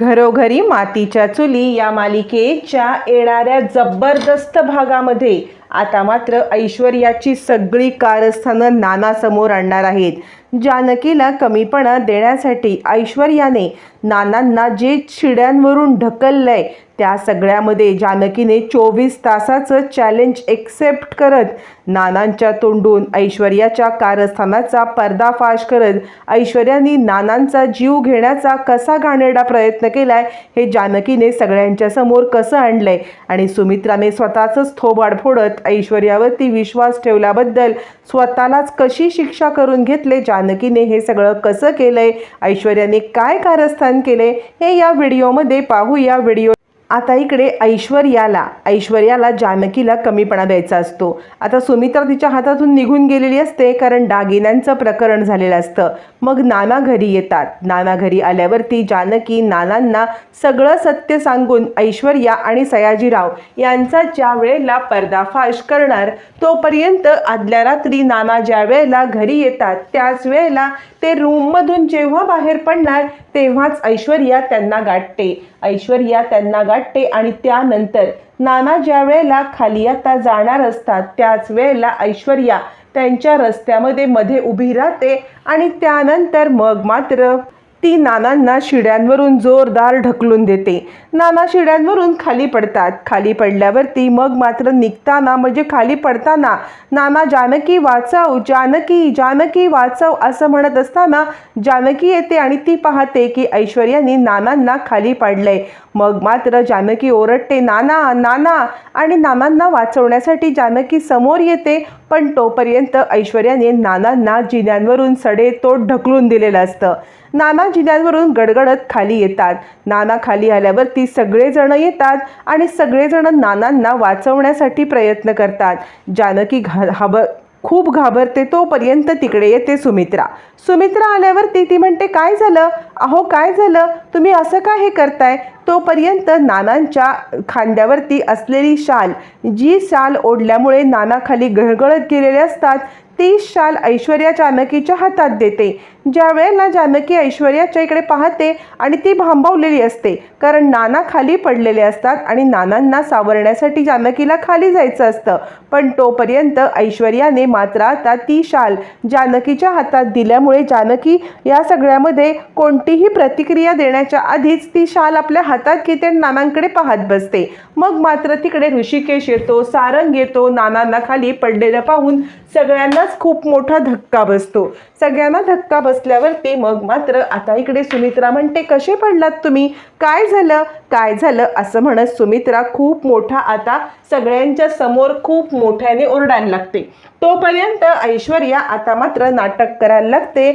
घरोघरी मातीच्या चुली या मालिकेच्या येणाऱ्या जबरदस्त भागामध्ये आता मात्र ऐश्वर्याची सगळी कारस्थानं नानासमोर आणणार आहेत. जानकीला कमीपणा देण्यासाठी ऐश्वर्याने नानांना जे शिड्यांवरून ढकललंय त्या सगळ्यामध्ये जानकीने चोवीस तासाचं चॅलेंज एक्सेप्ट करत नानांच्या तोंडून ऐश्वर्याच्या कारस्थानाचा पर्दाफाश करत ऐश्वर्याने नानांचा जीव घेण्याचा कसा घाणेरडा प्रयत्न केलाय हे जानकीने सगळ्यांच्या समोर कसं आणलंय? आणि सुमित्राने स्वतःचंच थोबाड फोडत ऐश्वर्यावरती विश्वास ठेवल्याबद्दल स्वतःलाच कशी शिक्षा करून घेतले? जानकीने हे सगळं कसं केलंय? ऐश्वर्याने काय कारस्थान केले हे या व्हिडिओमध्ये पाहू या व्हिडिओ आता इकडे ऐश्वर्याला ऐश्वर्याला जानकीला कमीपणा द्यायचा असतो. आता सुमित्रा तिच्या हातातून निघून गेलेली असते कारण दागिन्यांचं प्रकरण झालेलं असतं. मग नाना घरी येतात. नाना घरी आल्यावरती जानकी नानांना सगळं सत्य सांगून ऐश्वर्या आणि सयाजीराव यांचा ज्या वेळेला पर्दाफाश करणार तोपर्यंत आदल्या रात्री नाना ज्या वेळेला घरी येतात त्याच वेळेला ते रूममधून जेव्हा बाहेर पडणार तेव्हाच ऐश्वर्या त्यांना गाठते. ऐश्वर्या त्यांना गाठते आणि त्यानंतर नाना ज्या वेळेला खाली आता जाणार असतात त्याच वेळेला ऐश्वर्या त्यांच्या रस्त्यामध्ये मध्ये उभी राहते आणि त्यानंतर मग मात्र ती नानांना शिड्यांवरून जोरदार ढकलून देते. नाना शिड्यांवरून खाली पडतात. खाली पडल्यावरती मग मात्र निघताना म्हणजे खाली पडताना नाना जानकी वाचव जानकी जानकी वाचव असं म्हणत असताना जानकी येते आणि ती पाहते की ऐश्वर्याने नानांना खाली पाडलंय. मग मात्र जानकी ओरडते नाना नाना आणि नानांना वाचवण्यासाठी जानकी समोर येते. पण तोपर्यंत ऐश्वर्याने नानांना जिन्यांवरून सडेतोड ढकलून दिलेलं असतं. नाना जिन्यांवरून गडगडत खाली येतात. नाना खाली आल्यावरती सगळेजण येतात आणि सगळेजण नानांना वाचवण्यासाठी प्रयत्न करतात. जानकी घा हाब खूप घाबरते तोपर्यंत तिकडे येते सुमित्रा. सुमित्रा आल्यावरती ती म्हणते काय झालं? अहो काय झालं? तुम्ही असं का हे करताय? तोपर्यंत नानांच्या खांद्यावरती असलेली शाल जी शाल ओढल्यामुळे नाना खाली गळगळत गेलेले असतात ती शाल ऐश्वर्या जानकीच्या हातात देते. ज्या वेळेला जानकी ऐश्वर्याच्या इकडे पाहते आणि ती भांबवलेली असते कारण नाना खाली पडलेले असतात आणि नानांना सावरण्यासाठी जानकीला खाली जायचं असतं. पण तोपर्यंत ऐश्वर्याने मात्र आता ती शाल जानकीच्या हातात दिल्यामुळे जानकी या सगळ्यामध्ये कोणतीही प्रतिक्रिया देण्याच्या आधीच ती शाल आपल्या हातात घेते नानांकडे पाहत बसते. मग मात्र तिकडे ऋषिकेश येतो सारंग येतो नानांना खाली पडलेलं पाहून सगळ्यांनाच खूप मोठा धक्का बसतो. सगळ्यांना धक्का बसल्यावरती मग मात्र आता इकडे सुमित्रा म्हणते कसे पडलात तुम्ही? काय झालं? काय झालं? असं म्हणत सुमित्रा खूप मोठा आता सगळ्यांच्या समोर खूप मोठ्याने ओरडायला लागते. तोपर्यंत ऐश्वर्या आता मात्र नाटक करायला लागते.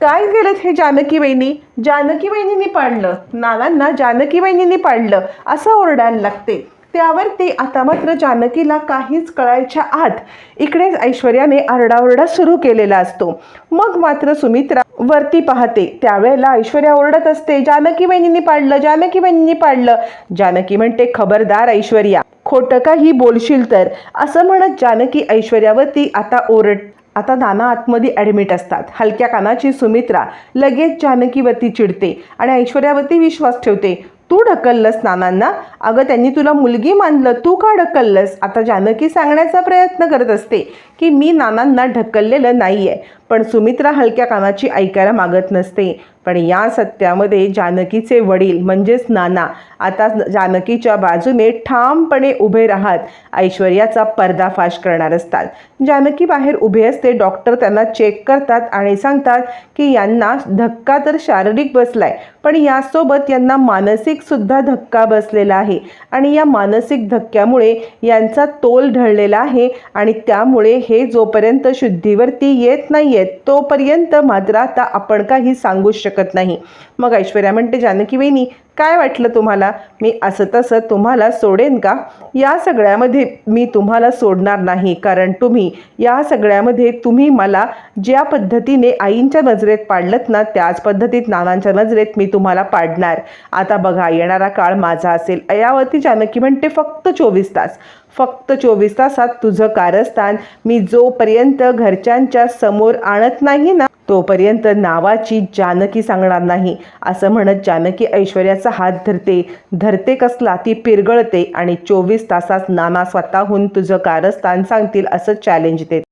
काय केलं हे जानकी वहिनी? जानकी वहिनींनी पाडलं. नानांना जानकी वहिनींनी पाडलं. असं ओरडायला लागते. त्यावरती आता मात्र जानकीला काहीच कळायच्या आत इकडे ऐश्वर्याने आरडाओरडा सुरू केलेला असतो. मग मात्र सुमित्रा वरती पाहते. त्यावेळेला ऐश्वर्या ओरडत असते जानकी बहिणींनी पाडलं जानकी बहिणींनी पाडलं. जानकी म्हणते खबरदार ऐश्वर्या खोटं काही बोलशील तर. असं म्हणत जानकी ऐश्वर्यावरती आता ओरड आता नाना आतमध्ये ॲडमिट असतात. हलक्या कानाची सुमित्रा लगेच जानकीवरती चिडते आणि ऐश्वर्यावरती विश्वास ठेवते. तू ढकललंस नानांना. अगं त्यांनी तुला मुलगी मानलं तू का ढकललंस? आता जानकी सांगण्याचा प्रयत्न करत असते की मी नानांना ढकललेलं नाही आहे पण सुमित्रा हलक्या कानाची ऐकायला मागत नसते. पण या सत्यामध्ये जानकीचे वडील म्हणजेच नाना आता जानकीच्या बाजूने ठामपणे उभे राहत ऐश्वर्याचा पर्दाफाश करणार असतात. जानकी बाहेर उभे असते डॉक्टर त्यांना चेक करतात आणि सांगतात की यांना धक्का तर शारीरिक बसलाय पण यासोबत यांना मानसिक सुद्धा धक्का बसलेला आहे आणि या मानसिक धक्क्यामुळे यांचा तोल ढळलेला आहे आणि त्यामुळे हे जोपर्यंत शुद्धीवरती येत नाही आहेत तोपर्यंत मात्र आता आपण काही सांगू शकतो नाही. मग ऐश्वर्या म्हणते जानकी वहिनी काय वाटलं तुम्हाला? मी असं तसं तुम्हाला सोडेन का? या सगळ्यामध्ये मी तुम्हाला सोडणार नाही. कारण तुम्ही या सगळ्यामध्ये तुम्ही मला ज्या पद्धतीने आईंच्या नजरेत पाडलत ना त्याच पद्धतीत नानांच्या नजरेत मी तुम्हाला पाडणार. आता बघा येणारा काळ माझा असेल. अयावती जानकी म्हणते फक्त चोवीस तास. फक्त चोवीस तासात तुझं कारस्थान मी जोपर्यंत घरच्यांच्या समोर आणत नाही ना तोपर्यंत नावाची जानकी सांगणार नाही असं म्हणत जानकी ऐश्वर्याचा हात धरते. धरते कसला? ती पिरगळते आणि चोवीस तासात नाना स्वतःहून तुझं कारस्थान सांगतील असं चॅलेंज देते.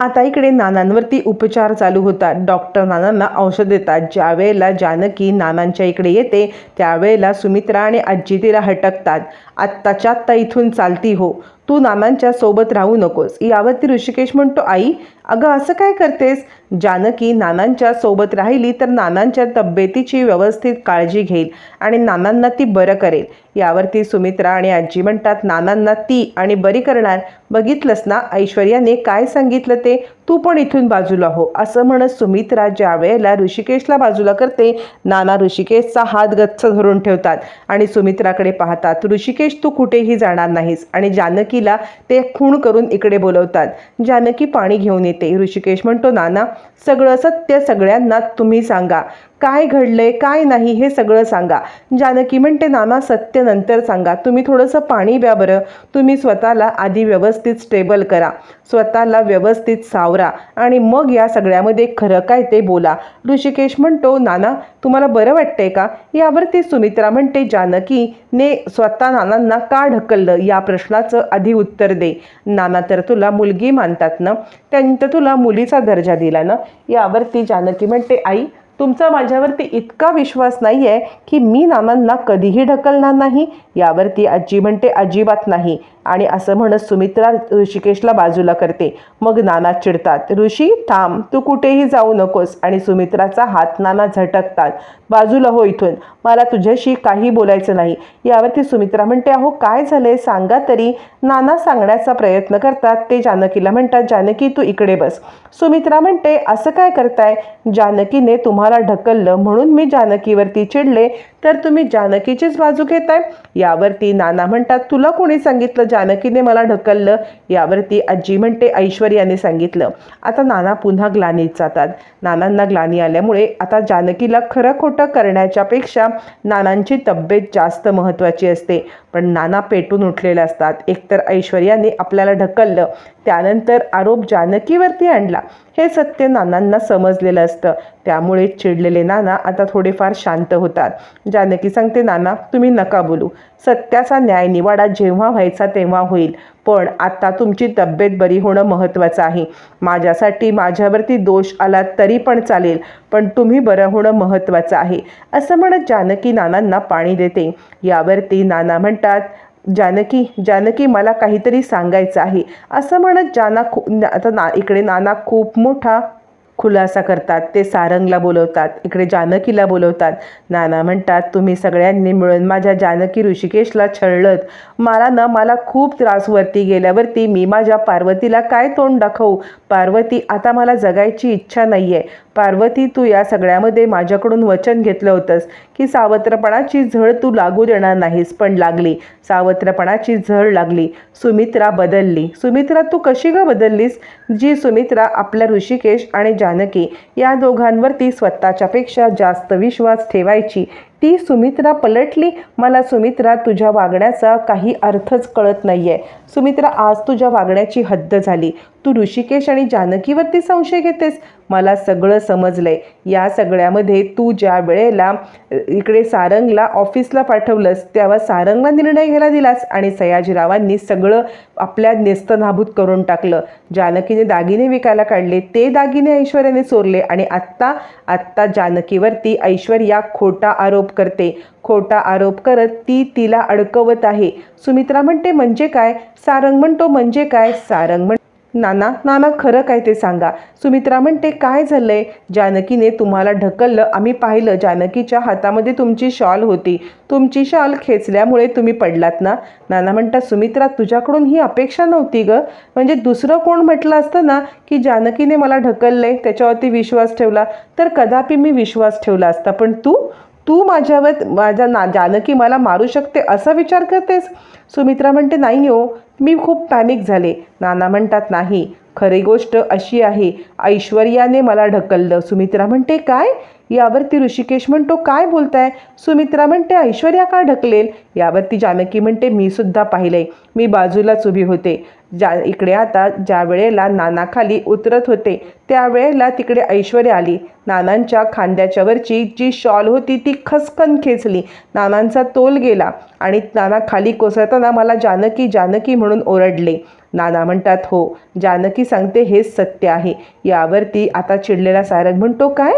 आता इकडे नानांवरती उपचार चालू होतात. डॉक्टर नानांना औषध देतात. ज्यावेळेला जानकी नानांच्या इकडे येते त्यावेळेला सुमित्रा आणि आजी तिला हटकतात. आत्ताच्या आत्ता इथून चालती हो. तू नानांच्या सोबत राहू नकोस. यावरती ऋषिकेश म्हणतो आई अगं असं काय करतेस? जानकी नानांच्या सोबत राहिली तर नानांच्या तब्येतीची व्यवस्थित काळजी घेईल आणि नानांना ती बरं करेल. यावरती सुमित्रा आणि आजी म्हणतात नानांना ती आणि बरी करणार. बघितलंस ना ऐश्वर्याने काय सांगितलं ते? तू पण इथून बाजूला हो असं म्हणत सुमित्रा ज्या वेळेला ऋषिकेशला बाजूला करते नाना ऋषिकेशचा हात गच्च धरून ठेवतात आणि सुमित्राकडे पाहतात ऋषिकेश तू कुठेही जाणार नाहीस. आणि जानकीला ते खूण करून इकडे बोलवतात जानकी पाणी घेऊन येते. ऋषिकेश म्हणतो नाना सगळं सत्य सगळ्यांना तुम्ही सांगा. काय घडलंय काय नाही हे सगळं सांगा. जानकी म्हणते नाना सत्य नंतर सांगा. तुम्ही थोडंसं पाणी प्या बरं. तुम्ही स्वतःला आधी व्यवस्थित स्टेबल करा. स्वतःला व्यवस्थित सावरा. आणि मग या सगळ्यामध्ये खरं काय ते बोला. ऋषिकेश म्हणतो नाना तुम्हाला बरं वाटतंय का? यावरती सुमित्रा म्हणते जानकीने स्वतः नानांना का ढकललं? या प्रश्नाचं आधी उत्तर दे. नाना तर तुला मुलगी मानतात ना? त्यांनी तुला मुलीचा दर्जा दिला ना? यावरती जानकी म्हणते आई तुमचा माझ्यावरती इतका विश्वास नाही आहे की मी नानांना कधीही ढकलणार नाही यावरती आजी म्हणते अजिबात नाही. आणि असं म्हणत सुमित्रा ऋषिकेशला बाजूला करते. मग नाना चिडतात ऋषी थांब तू कुठेही जाऊ नकोस. आणि सुमित्राचा हात नाना झटकतात बाजूला हो इथून मला तुझ्याशी काही बोलायचं नाही. यावरती सुमित्रा म्हणते अहो काय झालंय? सांगा तरी. नाना सांगण्याचा प्रयत्न करतात ते जानकीला म्हणतात जानकी तू इकडे बस. सुमित्रा म्हणते असं काय करताय? जानकीने तुम्हाला ढकललं म्हणून मी जानकीवरती चिडले तर तुम्ही जानकीचीच बाजू घेताय? यावरती नाना म्हणतात तुला कोणी सांगितलं जानकीने मला ढकललं? यावरती आजी म्हणते ऐश्वर्याने सांगितलं. आता नाना पुन्हा ग्लानीत जातात. नानांना ग्लानी आल्यामुळे आता जानकीला खरं खोटं करण्याच्यापेक्षा नानांची तब्येत जास्त महत्त्वाची असते. पण नाना पेटून उठलेले असतात. एकतर ऐश्वर्याने आपल्याला ढकललं त्यानंतर आरोप जानकीवरती आणला. हे सत्य नानांना समजलेलं असतं. त्यामुळे चिडलेले नाना आता थोडेफार शांत होतात. जानकी सांगते नाना तुम्ही नका बोलू. सत्याचा न्याय निवाडा जेव्हा व्हायचा तेव्हा होईल. पण आता तुमची तब्येत बरी होणं महत्त्वाचं आहे. माझ्यासाठी माझ्यावरती दोष आला तरी पण चालेल पण तुम्ही बरं होणं महत्त्वाचं आहे. असं म्हणत जानकी नानांना पाणी देते. यावरती नाना म्हणतात जानकी जानकी मला काहीतरी सांगायचं आहे. असं म्हणत जाना खूप आता ना इकडे नाना खूप मोठा खुलासा करतात. ते सारंगला बोलवतात इकडे जानकीला बोलवतात. नाना म्हणतात तुम्ही सगळ्यांनी मिळून माझ्या जानकी ऋषिकेशला छळलत. मला ना मला खूप त्रास वरती गेल्यावरती मी माझ्या पार्वतीला काय तोंड दाखवू? पार्वती आता मला जगायची इच्छा नाही आहे पार्वती तू या सगळ्यामध्ये माझ्याकडून वचन घेतलं होतंस की सावत्रपणाची झळ तू लागू देणार नाहीस पण लागली. सावत्रपणाची झळ लागली. सुमित्रा बदलली. सुमित्रा तू कशी ग बदललीस? जी सुमित्रा आपल्या ऋषिकेश आणि जानकी या दोघांवरती स्वतःच्या पेक्षा जास्त विश्वास ठेवायची ती सुमित्रा पलटली? मला सुमित्रा तुझ्या वागण्याचा काही अर्थच कळत नाही आहे सुमित्रा आज तुझ्या वागण्याची हद्द झाली. तू ऋषिकेश आणि जानकीवरती संशय घेतेस? मला सगळं समजलं आहे या सगळ्यामध्ये तू ज्या वेळेला इकडे सारंगला ऑफिसला पाठवलंस तेव्हा सारंगला निर्णय घ्यायला दिलास आणि सयाजीरावांनी सगळं आपल्या नेस्तनाभूत करून टाकलं. जानकीने दागिने विकायला काढले ते दागिने ऐश्वर्याने चोरले आणि आत्ता आत्ता जानकीवरती ऐश्वर्या खोटा आरोप करते. खोटा आरोप करत ती तिला अडकवत आहे. सुमित्रा म्हणते म्हणजे काय? सारंग म्हणतो म्हणजे काय? सारंग म्हण नाना नाना खरं काय ते सांगा? सुमित्रा म्हणते काय झालंय? जानकीने तुम्हाला ढकललं. आम्ही पाहिलं जानकीच्या हातामध्ये तुमची शॉल होती. तुमची शॉल खेचल्यामुळे तुम्ही पडलात ना? नाना म्हणतात सुमित्रा तुझ्याकडून ही अपेक्षा नव्हती ग. म्हणजे दुसरं कोण म्हटलं असतं ना की जानकीने मला ढकललंय? त्याच्यावरती विश्वास ठेवला? तर कदापि मी विश्वास ठेवला असता. पण तू? तू माझ्यावर माझ्या ना जानकी मला मारू शकते असा विचार करतेस? सुमित्रा म्हणते नाही हो मी खूप पॅनिक झाले. नाना म्हणतात नाही खरी गोष्ट अशी आहे ऐश्वर्याने मला ढकललं. सुमित्रा म्हणते काय? यावरती ऋषिकेश म्हणतो काय बोलताय? सुमित्रा म्हणते ऐश्वर्या का ढकलेल? यावरती जानकी म्हणते मी सुद्धा पाहिलंय. मी बाजूलाच उभी होते. ज्या इकडे आता ज्या वेळेला नानाखाली उतरत होते त्यावेळेला तिकडे ऐश्वर्या आली. नानांच्या खांद्याच्यावरची जी शॉल होती ती खसकन खेचली. नानांचा तोल गेला आणि नाना खाली कोसळताना मला जानकी जानकी म्हणून ओरडले. नाना म्हणतात हो जानकी सांगते हेच सत्य आहे. यावरती आता चिडलेला सारंग म्हणतो काय?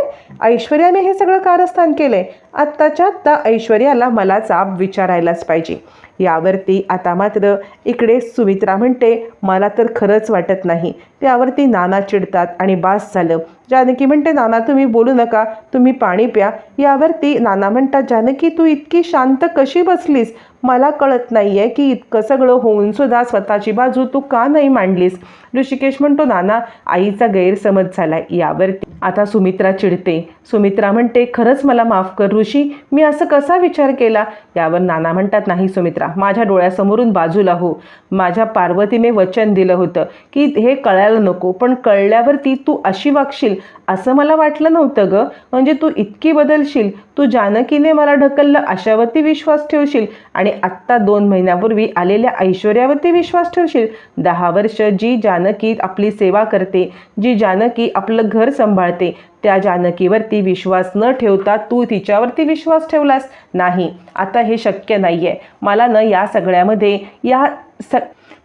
ऐश्वर्याने हे सगळं कारस्थान केलंय. आत्ताच्या आत्ता ऐश्वर्याला मला जाब विचारायलाच पाहिजे. यावरती आता मात्र इकडे सुमित्रा म्हणते मला तर खरंच वाटत नाही. त्यावरती नाना चिडतात आणि बास झालं. जानकी म्हणते नाना तुम्ही बोलू नका तुम्ही पाणी प्या. यावरती नाना म्हणतात जानकी तू इतकी शांत कशी बसलीस? मला कळत नाही आहे की इतकं सगळं होऊन सुद्धा स्वतःची बाजू तू का नाही मांडलीस? ऋषिकेश म्हणतो नाना आईचा गैरसमज झाला यावरती आता सुमित्रा चिडते. सुमित्रा म्हणते खरंच मला माफ कर ऋषी मी असं कसा विचार केला? यावर नाना म्हणतात नाही सुमित्रा माझ्या डोळ्यासमोरून बाजूला हो. माझ्या पार्वतीने वचन दिलं होतं की हे कळायला नको पण कळल्यावरती तू अशी वागशील असं मला वाटलं नव्हतं ग. म्हणजे तू इतकी बदलशील तू जानकीने मला ढकललं अशावरती विश्वास ठेवशील आणि आत्ता दोन महिन्यापूर्वी आलेल्या ऐश्वर्यावरती विश्वास ठेवशील. दहा वर्ष जी जानकी आपली सेवा करते जी जानकी आपलं घर सांभाळते त्या जानकीवरती विश्वास न ठेवता तू तिच्यावरती विश्वास ठेवलास? नाही. आता हे शक्य नाही आहे मला न या सगळ्यामध्ये या स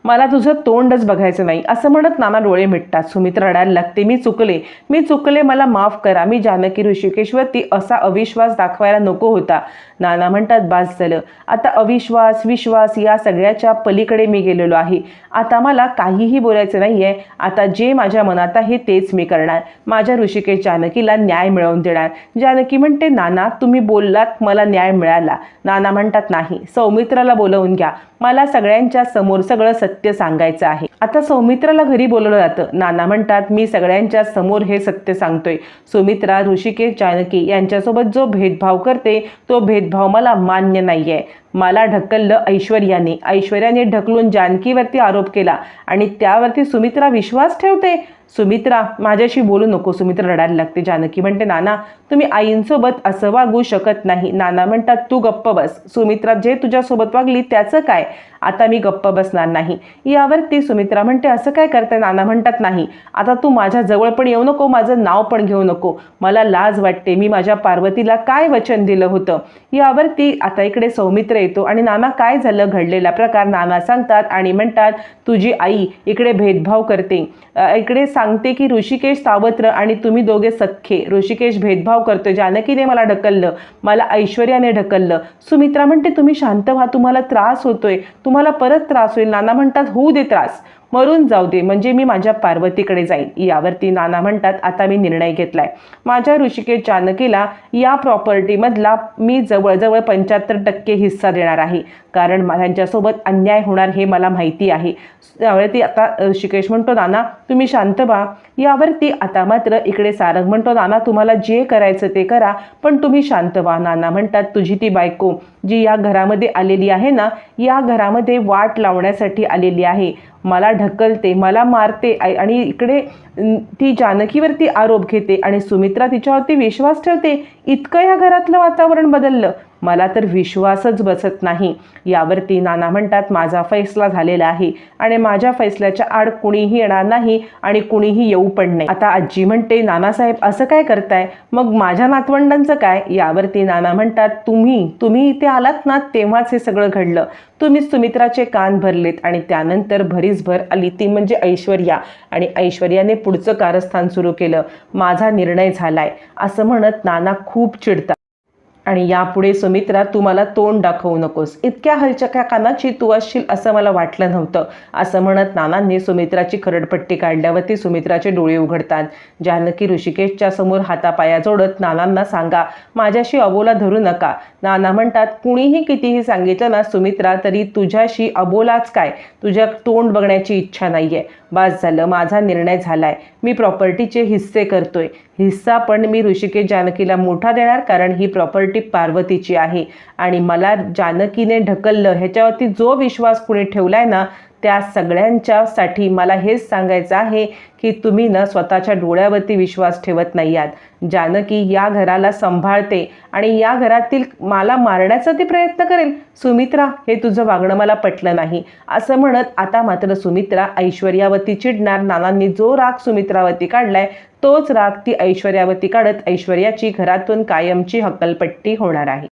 मला तुझं तोंडच बघायचं नाही. असं म्हणत नाना डोळे मिटतात. सुमित्र रडायला लागते. मी चुकले. मी चुकले. मला माफ करा. मी जानकी ऋषिकेशवरती असा अविश्वास दाखवायला नको होता. नाना म्हणतात बास झालं. आता अविश्वास विश्वास या सगळ्याच्या पलीकडे मी गेलेलो आहे. आता मला काहीही बोलायचं नाही आहे आता जे माझ्या मनात आहे तेच मी करणार. माझ्या ऋषिकेश जानकीला न्याय मिळवून देणार. जानकी म्हणते नाना तुम्ही बोललात मला न्याय मिळाला. नाना म्हणतात नाही. सौमित्राला बोलवून घ्या. मला सगळ्यांच्या समोर सगळं सत्य सत्य सांगायचं आहे. आता सौमित्राला घरी बोलवलं जातं. नाना म्हणतात मी सगळ्यांच्या समोर हे सत्य सांगतोय. सुमित्रा ऋषिकेश जानकी यांच्यासोबत जो भेदभाव करते तो भेदभाव मला मान्य नाही आहे मला ढकललं ऐश्वर्याने. ऐश्वर्याने ढकलून जानकीवरती आरोप केला आणि त्यावरती सुमित्रा विश्वास ठेवते. सुमित्रा माझ्याशी बोलू नको. सुमित्रा रडायला लागते. जानकी म्हणते नाना तुम्ही आईंसोबत असं वागू शकत नाही. नाना म्हणतात तू गप्प बस. सुमित्रा जे तुझ्यासोबत वागली त्याचं काय? आता मी गप्प बसणार नाही. यावरती सुमित्रा म्हणते असं काय करते नाना म्हणतात नाही. आता तू माझ्या जवळ पण येऊ नको माझं नाव पण घेऊ नको. मला लाज वाटते. मी माझ्या पार्वतीला काय वचन दिलं होतं? यावरती आता इकडे सौमित्र येतो. आणि नाना काय झालं? घडलेला प्रकार नाना सांगतात आणि म्हणतात तुझी आई इकडे भेदभाव करते. इकडे सांगते की ऋषिकेश सावत्र आणि तुम्ही दोघे सख्खे. ऋषिकेश भेदभाव करतो. जानकीने मला ढकललं. मला ऐश्वर्याने ढकललं. सुमित्रा म्हणते तुम्ही शांत व्हा. तुम्हाला त्रास होतोय. तुम्हाला परत त्रास होईल. नाना म्हणतात होऊ दे त्रास. मरून जाऊ दे म्हणजे मी माझ्या पार्वतीकडे जाईन. यावरती नाना म्हणतात आता मी निर्णय घेतलाय. माझ्या ऋषिकेश जानकीला या प्रॉपर्टीमधला मी जवळजवळ पंच्याहत्तर टक्के हिस्सा देणार आहे. कारण त्यांच्यासोबत अन्याय होणार हे मला माहिती आहे. त्यावेळी आता ऋषिकेश म्हणतो नाना तुम्ही शांत व्हा. यावरती आता मात्र इकडे सारंग म्हणतो नाना तुम्हाला जे करायचं ते करा पण तुम्ही शांत व्हा नाना. म्हणतात तुझी ती बायको जी या घरामध्ये आलेली आहे ना या घरामध्ये वाट लावण्यासाठी आलेली आहे. मला ढकलते मला मारते आणि इकडे ती जानकीवरती आरोप घेते आणि सुमित्रा तिच्यावरती विश्वास ठेवते. इतकं या घरातलं वातावरण बदललं. मला तर विश्वासच बसत नाही. यावरती नाना म्हणतात माझा फैसला झालेला आहे आणि माझ्या फैसल्याच्या आड कुणीही येणार नाही आणि कुणीही येऊ पण नाही. आता आजी म्हणते नानासाहेब असं काय करताय? मग माझ्या नातवंडांचं काय? यावरती नाना म्हणतात तुम्ही तुम्ही इथे आलात ना तेव्हाच हे सगळं घडलं. तुम्हीच सुमित्राचे कान भरलेत आणि त्यानंतर भरीसभर आली ती म्हणजे ऐश्वर्या आणि ऐश्वर्याने पुढचं कारस्थान सुरू केलं. माझा निर्णय झालाय. असं म्हणत नाना खूप चिडतात. आणि यापुढे सुमित्रा तू मला तोंड दाखवू नकोस. इतक्या हलचक्या कानाची तू असशील असं मला वाटलं नव्हतं. असं म्हणत नानांनी सुमित्राची खरडपट्टी काढल्यावरती सुमित्राचे डोळे उघडतात. जानकी ऋषिकेशच्या समोर हातापाया जोडत नानांना सांगा माझ्याशी अबोला धरू नका. नाना म्हणतात कुणीही कितीही सांगितलं ना सुमित्रा तरी तुझ्याशी अबोलाच काय? तुझ्या तोंड बघण्याची इच्छा नाही आहे बास झालं माझा निर्णय झालाय. मी प्रॉपर्टीचे हिस्से करतोय. हिस्सा पण मी ऋषिकेश जानकीला मोठा देणार कारण ही प्रॉपर्टी पार्वतीची आहे. आणि मला जानकीने ढकललं ह्याच्यावरती जो विश्वास कुणी ठेवलाय ना त्या सगळ्यांच्यासाठी मला हेच सांगायचं आहे की तुम्ही न स्वतःच्या डोळ्यावरती विश्वास ठेवत नाही आहात जानकी या घराला सांभाळते आणि या घरातील मला मारण्याचा ती प्रयत्न करेल. सुमित्रा हे तुझं वागणं मला पटलं नाही. असं म्हणत आता मात्र सुमित्रा ऐश्वर्यावरती चिडणार. नानांनी जो राग सुमित्रावरती काढलाय तोच राग ती ऐश्वर्यावरती काढत ऐश्वर्याची घरातून कायमची हकलपट्टी होणार आहे.